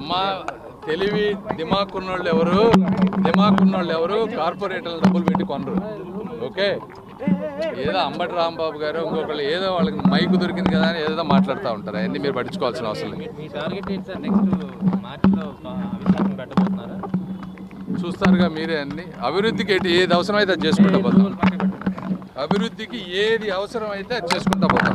అమ్మా తెలివి దిమాక్ ఉన్నోళ్ళు ఎవరు? దిమాక్ ఉన్నోళ్ళు ఎవరు? కార్పొరేటర్లు డబ్బులు పెట్టి కొనరు. ఓకే? ఏదో అంబటి రాంబాబు గారు ఇంకొకళ్ళు ఏదో వాళ్ళకి మైకు దొరికింది కదా అని ఏదో మాట్లాడుతూ ఉంటారు. అవన్నీ మీరు పట్టించుకోవాల్సిన అవసరం చూస్తారుగా మీరే అన్ని. అభివృద్ధికి ఏంటి? ఏది అవసరం అయితే అది చేసుకుంటా పోతాం. అభివృద్ధికి ఏది అవసరం అయితే అది చేసుకుంటా పోతాం.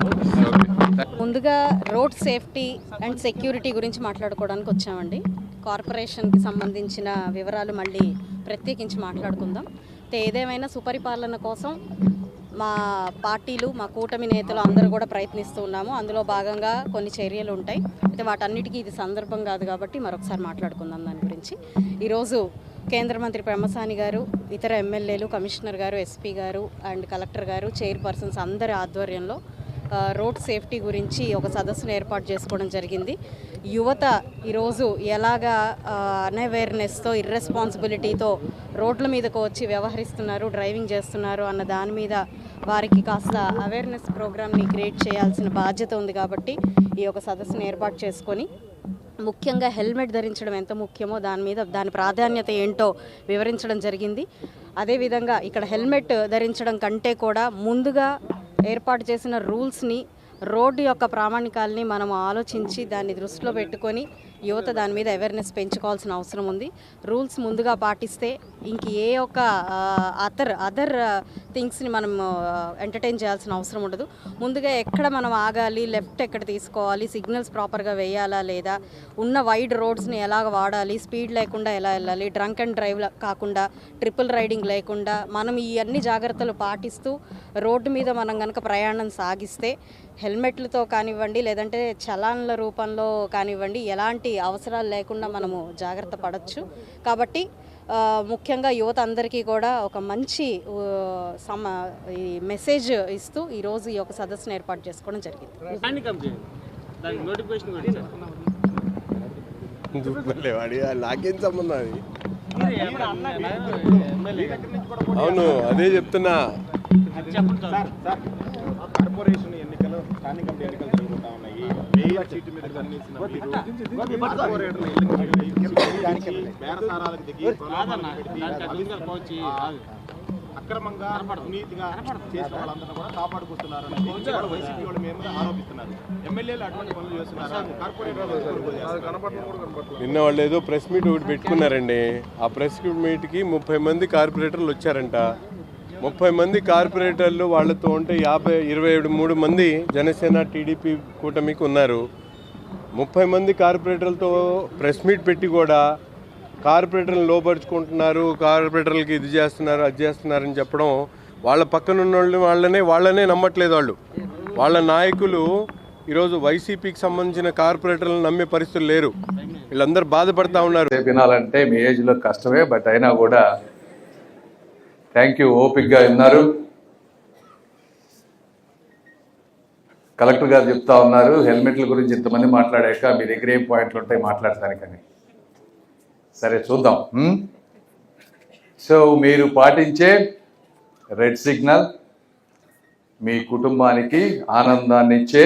ఓకే. ముందుగా రోడ్ సేఫ్టీ అండ్ సెక్యూరిటీ గురించి మాట్లాడుకోవడానికి వచ్చామండి. కార్పొరేషన్కి సంబంధించిన వివరాలు మళ్ళీ ప్రత్యేకించి మాట్లాడుకుందాం. అయితే ఏదేమైనా సుపరిపాలన కోసం మా పార్టీలు మా కూటమి నేతలు అందరూ కూడా ప్రయత్నిస్తూ ఉన్నాము. అందులో భాగంగా కొన్ని చర్యలు ఉంటాయి. అయితే వాటన్నిటికీ ఇది సందర్భం కాదు కాబట్టి మరొకసారి మాట్లాడుకుందాం దాని గురించి. ఈరోజు కేంద్ర మంత్రి ప్రమసాని గారు ఇతర ఎమ్మెల్యేలు కమిషనర్ గారు ఎస్పీ గారు అండ్ కలెక్టర్ గారు చైర్పర్సన్స్ అందరి ఆధ్వర్యంలో రోడ్ సేఫ్టీ గురించి ఒక సదస్సును ఏర్పాటు చేసుకోవడం జరిగింది. యువత ఈరోజు ఎలాగా అన్అవేర్నెస్తో ఇర్రెస్పాన్సిబిలిటీతో రోడ్ల మీదకు వచ్చి వ్యవహరిస్తున్నారు డ్రైవింగ్ చేస్తున్నారు అన్న దాని మీద వారికి కాస్త అవేర్నెస్ ప్రోగ్రామ్ని క్రియేట్ చేయాల్సిన బాధ్యత ఉంది కాబట్టి ఈ యొక్క సదస్సును ఏర్పాటు చేసుకొని ముఖ్యంగా హెల్మెట్ ధరించడం ఎంత ముఖ్యమో దాని మీద దాని ప్రాధాన్యత ఏంటో వివరించడం జరిగింది. అదేవిధంగా ఇక్కడ హెల్మెట్ ధరించడం కంటే కూడా ముందుగా ఏర్పాటు చేసిన రూల్స్ని రోడ్డు యొక్క ప్రామాణికాల్ని మనం ఆలోచించి దాన్ని దృష్టిలో పెట్టుకొని యువత దాని మీద అవేర్నెస్ పెంచుకోవాల్సిన అవసరం ఉంది. రూల్స్ ముందుగా పాటిస్తే ఇంక ఏ ఒక్క అదర్ అదర్ థింగ్స్ని మనం ఎంటర్టైన్ చేయాల్సిన అవసరం ఉండదు. ముందుగా ఎక్కడ మనం ఆగాలి లెఫ్ట్ ఎక్కడ తీసుకోవాలి సిగ్నల్స్ ప్రాపర్గా వేయాలా లేదా ఉన్న వైడ్ రోడ్స్ని ఎలాగ వాడాలి స్పీడ్ లేకుండా ఎలా వెళ్ళాలి డ్రంక్ అండ్ డ్రైవ్ కాకుండా ట్రిపుల్ రైడింగ్ లేకుండా మనం ఈ అన్ని జాగ్రత్తలు పాటిస్తూ రోడ్డు మీద మనం కనుక ప్రయాణం సాగిస్తే హెల్మెట్లతో కానివ్వండి లేదంటే చలాన్ల రూపంలో కానివ్వండి ఎలాంటి అవసరాలు లేకుండా మనము జాగ్రత్త పడవచ్చు కాబట్టి ముఖ్యంగా యువత అందరికీ కూడా ఒక మంచి సమ ఈ మెసేజ్ ఇస్తూ ఈరోజు ఈ యొక్క సదస్సును ఏర్పాటు చేసుకోవడం జరిగింది నాకేం సంబంధం అది అవును అదే చెప్తున్నా కార్పొరేషన్ స్థానిక కమిటీ ఎన్నికలు జరుగుతా ఉన్నాయి. మేయర్ సీటు మీద బేరసారాలకు దిగి పెట్టి, అక్రమంగా నీతిగా చేసిన వాళ్ళందరూ కూడా కాపాడుకుంటున్నారు అనేది కూడా వైసీపీ వాళ్ళు మేము ఆరోపిస్తున్నారు. ఎమ్మెల్యేలు అటువంటి పనులు చేస్తున్నారు? కార్పొరేటర్లు కొనుగోలు చేస్తున్నారు. నిన్న వాళ్ళు ఏదో ప్రెస్ మీట్ ఒకటి పెట్టుకున్నారండి. ఆ ప్రెస్ మీట్కి ముప్పై మంది కార్పొరేటర్లు వచ్చారంట. ముప్పై మంది కార్పొరేటర్లు వాళ్ళతో ఉంటే యాభై ఇరవై ఏడు మూడు మంది జనసేన టీడీపీ కూటమికి ఉన్నారు. ముప్పై మంది కార్పొరేటర్లతో ప్రెస్ మీట్ పెట్టి కూడా కార్పొరేటర్లు లోపరుచుకుంటున్నారు కార్పొరేటర్లకి ఇది చేస్తున్నారు అది చేస్తున్నారని చెప్పడం వాళ్ళ పక్కన ఉన్న వాళ్ళు వాళ్ళనే వాళ్ళనే నమ్మట్లేదు వాళ్ళు. వాళ్ళ నాయకులు ఈరోజు వైసీపీకి సంబంధించిన కార్పొరేటర్లను నమ్మే పరిస్థితులు లేరు. వీళ్ళందరూ బాధపడతా ఉన్నారు. తినాలంటే మీ ఏజ్లో కష్టమే బట్ అయినా కూడా థ్యాంక్ యూ ఓపిక్గా విన్నారు కలెక్టర్ గారు చెప్తా ఉన్నారు హెల్మెట్ల గురించి ఇంతమంది మాట్లాడాక మీ దగ్గర ఏం పాయింట్లు ఉంటాయి మాట్లాడటానికని. సరే చూద్దాం. Hmm? సో మీరు పాటించే రెడ్ సిగ్నల్ మీ కుటుంబానికి ఆనందాన్ని ఇచ్చే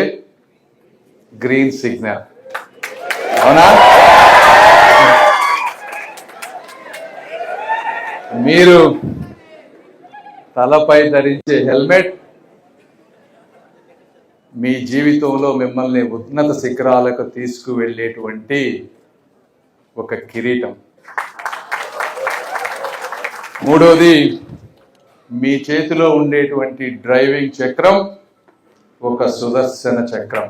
గ్రీన్ సిగ్నల్. అవునా? మీరు తలపై ధరించే హెల్మెట్ మీ జీవితంలో మిమ్మల్ని ఉన్నత శిఖరాలకు తీసుకువెళ్ళేటువంటి ఒక కిరీటం. మూడోది మీ చేతిలో ఉండేటువంటి డ్రైవింగ్ చక్రం ఒక సుదర్శన చక్రం.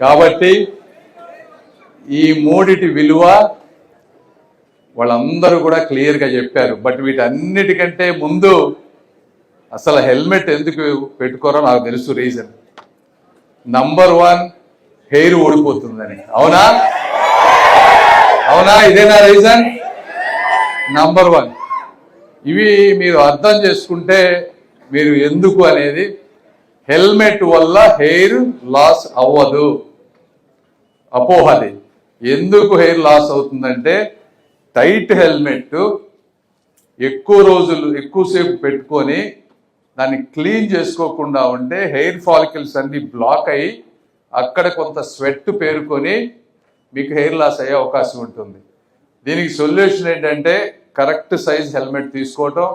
కాబట్టి ఈ మూడిటి విలువ వాళ్ళందరూ కూడా క్లియర్గా చెప్పారు. బట్ వీటన్నిటికంటే ముందు అసలు హెల్మెట్ ఎందుకు పెట్టుకోరో నాకు తెలుసు రీజన్. నంబర్ వన్ హెయిర్ ఊడిపోతుందని. అవునా? అవునా? ఇదేనా రీజన్? Number one. ఇవి మీరు అర్థం చేసుకుంటే మీరు ఎందుకు అనేది హెల్మెట్ వల్ల హెయిర్ లాస్ అవ్వదు. అపోహది ఎందుకు హెయిర్ లాస్ అవుతుందంటే టైట్ హెల్మెట్ ఎక్కువ రోజులు ఎక్కువసేపు పెట్టుకొని దాన్ని క్లీన్ చేసుకోకుండా ఉంటే హెయిర్ ఫాలికల్స్ అన్ని బ్లాక్ అయ్యి అక్కడ కొంత స్వెట్ పేరుకొని మీకు హెయిర్ లాస్ అయ్యే అవకాశం ఉంటుంది. దీనికి సొల్యూషన్ ఏంటంటే కరెక్ట్ సైజ్ హెల్మెట్ తీసుకోవటం.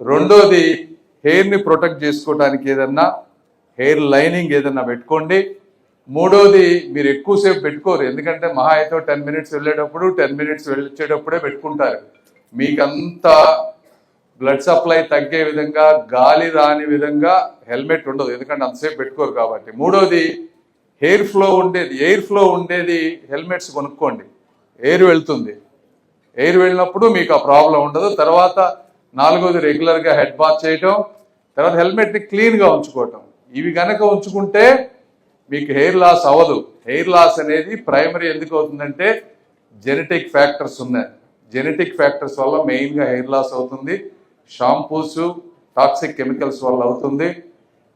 రెండోది హెయిర్ని ప్రొటెక్ట్ చేసుకోవడానికి ఏదన్నా హెయిర్ లైనింగ్ ఏదన్నా పెట్టుకోండి. మూడోది మీరు ఎక్కువసేపు పెట్టుకోరు. ఎందుకంటే మహా అయితే టెన్ మినిట్స్ వెళ్ళేటప్పుడు టెన్ మినిట్స్ వెళ్ళేటప్పుడే పెట్టుకుంటారు. మీకంత బ్లడ్ సప్లై తగ్గే విధంగా గాలి రాని విధంగా హెల్మెట్ ఉండదు. ఎందుకంటే అంతసేపు పెట్టుకోరు కాబట్టి. మూడోది హెయిర్ ఫ్లో ఉండేది. ఎయిర్ ఫ్లో ఉండేది హెల్మెట్స్ కొనుక్కోండి. ఎయిర్ వెళ్తుంది. ఎయిర్ వెళ్ళినప్పుడు మీకు ఆ ప్రాబ్లం ఉండదు. తర్వాత నాలుగోది రెగ్యులర్గా హెడ్ బాత్ చేయటం. తర్వాత హెల్మెట్ని క్లీన్గా ఉంచుకోవటం. ఇవి కనుక ఉంచుకుంటే మీకు హెయిర్ లాస్ అవ్వదు. హెయిర్ లాస్ అనేది ప్రైమరీ ఎందుకు అవుతుందంటే జెనెటిక్ ఫ్యాక్టర్స్ ఉన్నాయి. జెనెటిక్ ఫ్యాక్టర్స్ వల్ల మెయిన్గా హెయిర్ లాస్ అవుతుంది. షాంపూస్ టాక్సిక్ కెమికల్స్ వల్ల అవుతుంది.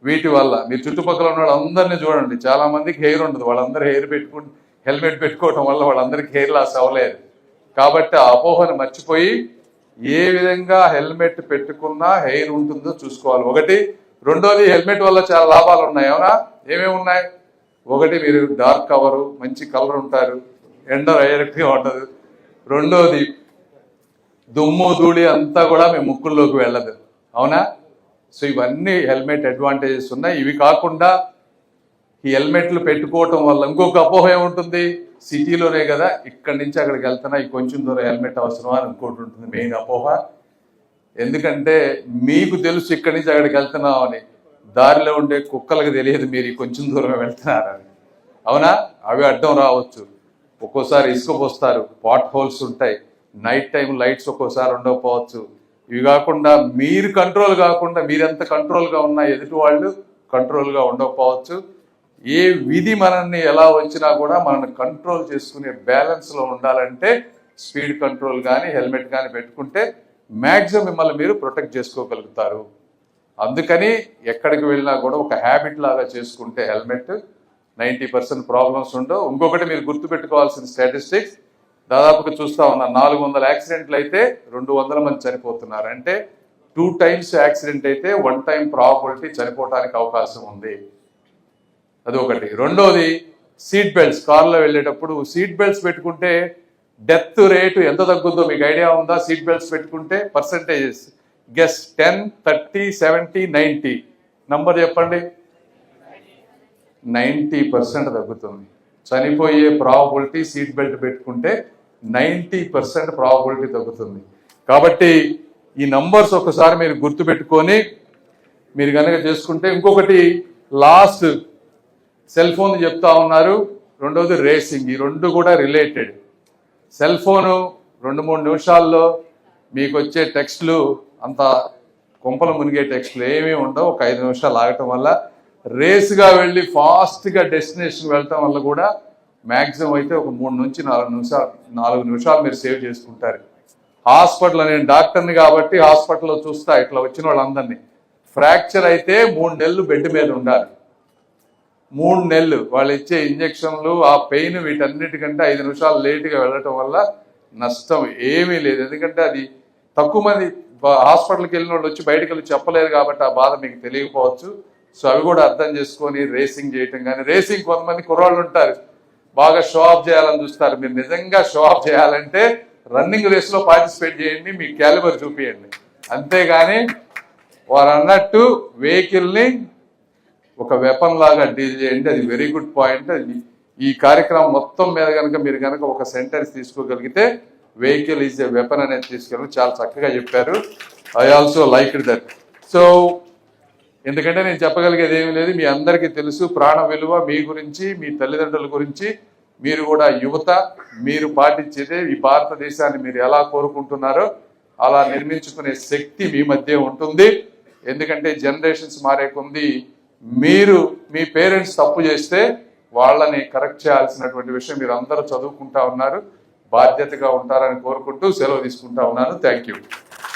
వీటి వల్ల మీరు చుట్టుపక్కల ఉన్న వాళ్ళందరినీ చూడండి. చాలా మందికి హెయిర్ ఉండదు. వాళ్ళందరూ హెయిర్ పెట్టుకుని హెల్మెట్ పెట్టుకోవటం వల్ల వాళ్ళందరికీ హెయిర్ లాస్ అవ్వలేదు. కాబట్టి ఆ అపోహను మర్చిపోయి ఏ విధంగా హెల్మెట్ పెట్టుకున్నా హెయిర్ ఉంటుందో చూసుకోవాలి. ఒకటి రెండోది హెల్మెట్ వల్ల చాలా లాభాలు ఉన్నాయి. అవునా? ఏమేమి ఉన్నాయి? ఒకటి మీరు డార్క్ కవరు మంచి కలర్ ఉంటారు ఎండ డైరెక్ట్గా ఉండదు రెండోది దుమ్ము ధూళి అంతా కూడా మీ ముక్కుల్లోకి వెళ్ళదు. అవునా? సో ఇవన్నీ హెల్మెట్ అడ్వాంటేజెస్ ఉన్నాయి. ఇవి కాకుండా ఈ హెల్మెట్లు పెట్టుకోవటం వల్ల ఇంకొక అపోహ ఏముంటుంది? సిటీలోనే కదా ఇక్కడి నుంచి అక్కడికి వెళ్తున్నా ఈ కొంచెం దూరం హెల్మెట్ అవసరమా అని ఇంకోటి ఉంటుంది మెయిన్ అపోహ. ఎందుకంటే మీకు తెలుసు ఇక్కడి నుంచి అక్కడికి వెళ్తున్నావు అని దారిలో ఉండే కుక్కలకు తెలియదు మీరు కొంచెం దూరం వెళ్తున్నారని. అవునా? అవి అడ్డం రావచ్చు. ఒక్కోసారి ఇసుక పోస్తారు. పాట్ హోల్స్ ఉంటాయి. నైట్ టైం లైట్స్ ఒక్కోసారి ఉండకపోవచ్చు. ఇవి కాకుండా మీరు కంట్రోల్ కాకుండా మీరెంత కంట్రోల్గా ఉన్నా ఎదుటి వాళ్ళు కంట్రోల్గా ఉండకపోవచ్చు. ఏ విధి మనల్ని ఎలా వచ్చినా కూడా మనల్ని కంట్రోల్ చేసుకునే బ్యాలెన్స్లో ఉండాలంటే స్పీడ్ కంట్రోల్ కానీ హెల్మెట్ కానీ పెట్టుకుంటే మ్యాక్సిమం మిమ్మల్ని మీరు ప్రొటెక్ట్ చేసుకోగలుగుతారు. అందుకని ఎక్కడికి వెళ్ళినా కూడా ఒక హ్యాబిట్ లాగా చేసుకుంటే హెల్మెట్ నైంటీ పర్సెంట్ ప్రాబ్లమ్స్ ఉండవు. ఇంకొకటి మీరు గుర్తుపెట్టుకోవాల్సిన స్టాటిస్టిక్స్ దాదాపుగా చూస్తా ఉన్నా నాలుగు వందల యాక్సిడెంట్లు అయితే రెండు వందల మంది చనిపోతున్నారు. అంటే టూ టైమ్స్ యాక్సిడెంట్ అయితే వన్ టైం ప్రాబిలిటీ చనిపోవడానికి అవకాశం ఉంది. అది ఒకటి రెండోది సీట్ బెల్ట్స్ కార్లో వెళ్ళేటప్పుడు సీట్ బెల్ట్స్ పెట్టుకుంటే డెత్ రేటు ఎంత తగ్గుద్దో మీకు ఐడియా ఉందా? సీట్ బెల్ట్స్ పెట్టుకుంటే percentages guess ten thirty seventy ninety number చెప్పండి. నైంటీ పర్సెంట్ తగ్గుతుంది. చనిపోయే ప్రాబిలిటీ సీట్ బెల్ట్ పెట్టుకుంటే నైంటీ పర్సెంట్ ప్రాబిలిటీ తగ్గుతుంది. కాబట్టి ఈ నంబర్స్ ఒకసారి మీరు గుర్తుపెట్టుకొని మీరు కనుక చేసుకుంటే ఇంకొకటి లాస్ట్ సెల్ ఫోన్ చెప్తా ఉన్నారు. రెండవది రేసింగ్ ఈ రెండు కూడా రిలేటెడ్ సెల్ ఫోను రెండు మూడు నిమిషాల్లో మీకు వచ్చే టెక్స్ట్లు అంత కొంపలు మునిగే టెక్స్ట్లు ఏమీ ఉండవు. ఒక ఐదు నిమిషాలు ఆగటం వల్ల రేస్గా వెళ్ళి ఫాస్ట్గా డెస్టినేషన్ వెళ్ళటం వల్ల కూడా మ్యాక్సిమం అయితే ఒక మూడు నుంచి నాలుగు నిమిషాలు నాలుగు నిమిషాలు మీరు సేవ్ చేసుకుంటారు. హాస్పిటల్ నేను డాక్టర్ని కాబట్టి హాస్పిటల్లో చూస్తా ఇట్లా వచ్చిన వాళ్ళందరినీ. ఫ్రాక్చర్ అయితే మూడు నెలలు బెడ్ మీద ఉండాలి. మూడు నెలలు వాళ్ళు ఇచ్చే ఇంజక్షన్లు ఆ పెయిన్ వీటన్నిటికంటే ఐదు నిమిషాలు లేటుగా వెళ్ళటం వల్ల నష్టం ఏమీ లేదు. ఎందుకంటే అది తక్కువ మంది హాస్పిటల్కి వెళ్ళిన వాళ్ళు వచ్చి బయటకు వెళ్ళి చెప్పలేరు కాబట్టి ఆ బాధ మీకు తెలియకపోవచ్చు. సో అవి కూడా అర్థం చేసుకొని రేసింగ్ చేయటం కానీ రేసింగ్ కొంతమంది కుర్రాళ్ళు ఉంటారు. బాగా షో ఆఫ్ చేయాలని చూస్తారు. మీరు నిజంగా షో ఆఫ్ చేయాలంటే రన్నింగ్ రేస్లో పార్టిసిపేట్ చేయండి మీ క్యాలిబర్ చూపించండి అంతేగాని వారు అన్నట్టు వెహికల్ని ఒక వెపన్ లాగా డీల్ చేయండి. అది వెరీ గుడ్ పాయింట్. ఈ కార్యక్రమం మొత్తం మీద కనుక మీరు కనుక ఒక సెంటెన్స్ తీసుకోగలిగితే వెహికల్ ఈజ్ ఎ వెపన్ అనేది తీసుకెళ్ళి చాలా చక్కగా చెప్పారు. I also like that so ఎందుకంటే నేను చెప్పగలిగేది ఏమీ లేదు. మీ అందరికీ తెలుసు ప్రాణ విలువ మీ గురించి మీ తల్లిదండ్రుల గురించి. మీరు కూడా యువత మీరు పాటించేదే ఈ భారతదేశాన్ని మీరు ఎలా కోరుకుంటున్నారో అలా నిర్మించుకునే శక్తి మీ మధ్య ఉంటుంది. ఎందుకంటే జనరేషన్స్ మారే కొంది మీరు మీ పేరెంట్స్ తప్పు చేస్తే వాళ్ళని కరెక్ట్ చేయాల్సినటువంటి విషయం మీరు అందరూ చదువుకుంటా ఉన్నారు. బాధ్యతగా ఉంటారని కోరుకుంటూ సెలవు తీసుకుంటా ఉన్నాను. Thank you